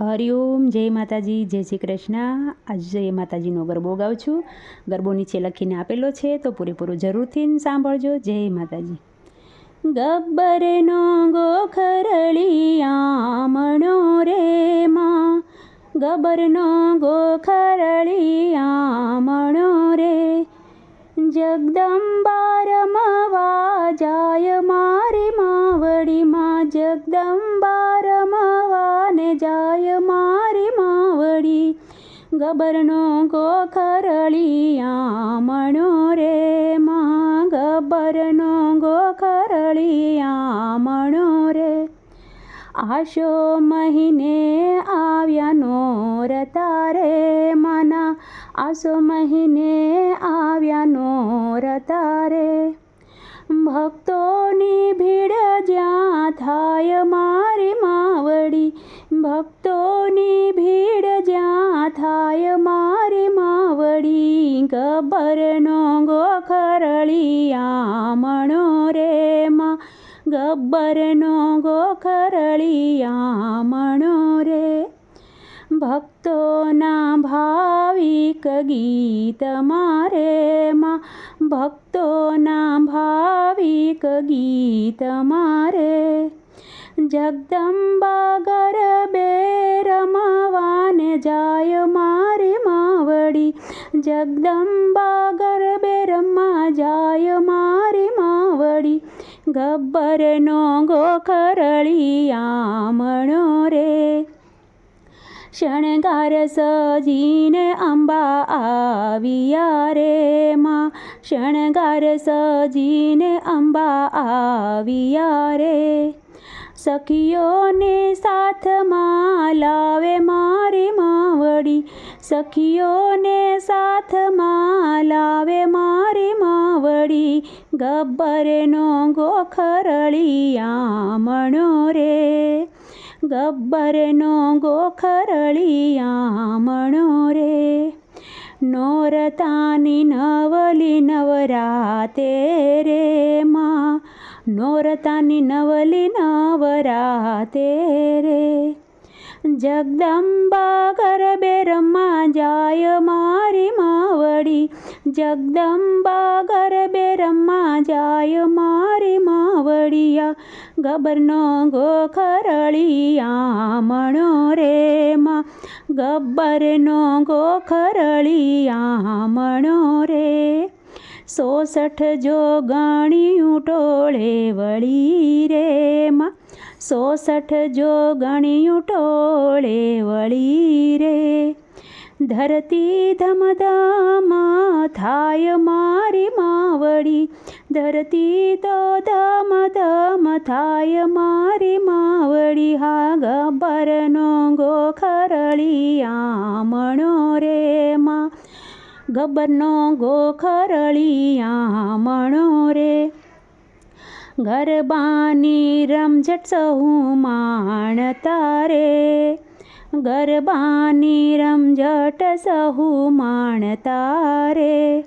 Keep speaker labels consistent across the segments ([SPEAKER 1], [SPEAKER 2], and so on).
[SPEAKER 1] હરિઓમ જય માતાજી, જય શ્રી કૃષ્ણ. આજે માતાજીનો ગરબો ગાઉં છું, ગરબો નીચે લખીને આપેલો છે, તો પૂરેપૂરું જરૂરથી સાંભળજો. જય માતાજી. ગબ્બરનો ગોખરળિયામણો રે માં. ગબ્બરનો ગોખરળિયામણો રે. જગદંબાર મવા જાય મારી માવડીમાં જગદંબા જાય મારી માવડી, ગબરનો ગોખરળિયામણો રે. માં ગબરનો ગોખરળી આમણો રે. આશો મહિને આવ્યા નો રતારે માના. આશો મહિને આવ્યા નો રે ભક્તોની ભીડ જ્યાં થાય મારી માવડી ગબ્બરનો ગોખરળિયામણો રે માં. ગબ્બરનો ગોખરળિયામણો રે. ભક્તોના ભાવિક ગીત મારે માં. ભક્તોના ભાવિક ગીત મારે. જગદંબા ગરબે રમવાને જાય મારી માવડી જગદંબા ગરબે રમવા જાય મારી માવડી ગબ્બરનો ગોખરળિયામણો રે શણગાર સજીને અંબા આવ્યા રે માં શણગાર સજીને અંબા આવ્યા રે સખીઓને સાથમાં લાવે માવડી સખીઓને સાથમાં લાવે મારી માવડી ગબ્બરનો ગોખરળિયામણો રે. ગબ્બરનો ગોખરળિયામણો રે. નોરતાની નવલી નવરાતે રે માં, નોરતાની નવલી નવરાતે રે. જગદંબા ગરબે રમવા જાય મારી માવડી જગદંબા ગરબે રમવા જાય મારી માવડિયા ગબરનો ગોખરળિયા મણો રે માં ગબ્બરનો ગોખરળિયામણો રે સોસઠ જો ગણ્યું ટોળે વળી સોસઠ જો ગણ્યું ટોળે વળી રે. ધરતી ધમધમ થાય મારી માવડી. ધરતી તો ધમધમ ધમ થાય મારી માવડી. હા ગબ્બરનો ગોખરળિયામણો રે માં. ગબ્બરનો ગોખરળિયામણો રે. ગરબાની રમઝટ સહુ માણતા રે ગરબાની રમઝટ સહુ માણતા રે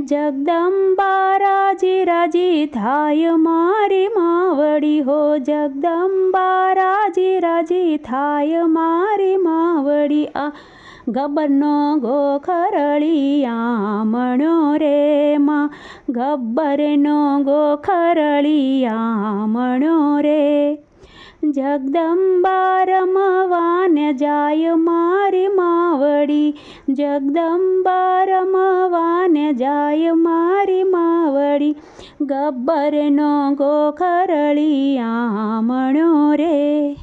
[SPEAKER 1] જગદંબા રાજી રાજી થાય મારી માવડી હો. જગદંબા રાજી રાજી થાય મારી માવડી. આ ગબરનો ગો ખરળિયા ગબ્બરનો ગોખરળિયામણો રે. જગદંબા રમવાને જાય મારી માવડી. જગદંબા રમવાને જાય મારી માવડી. ગબ્બરનો ગોખરળિયામણો રે.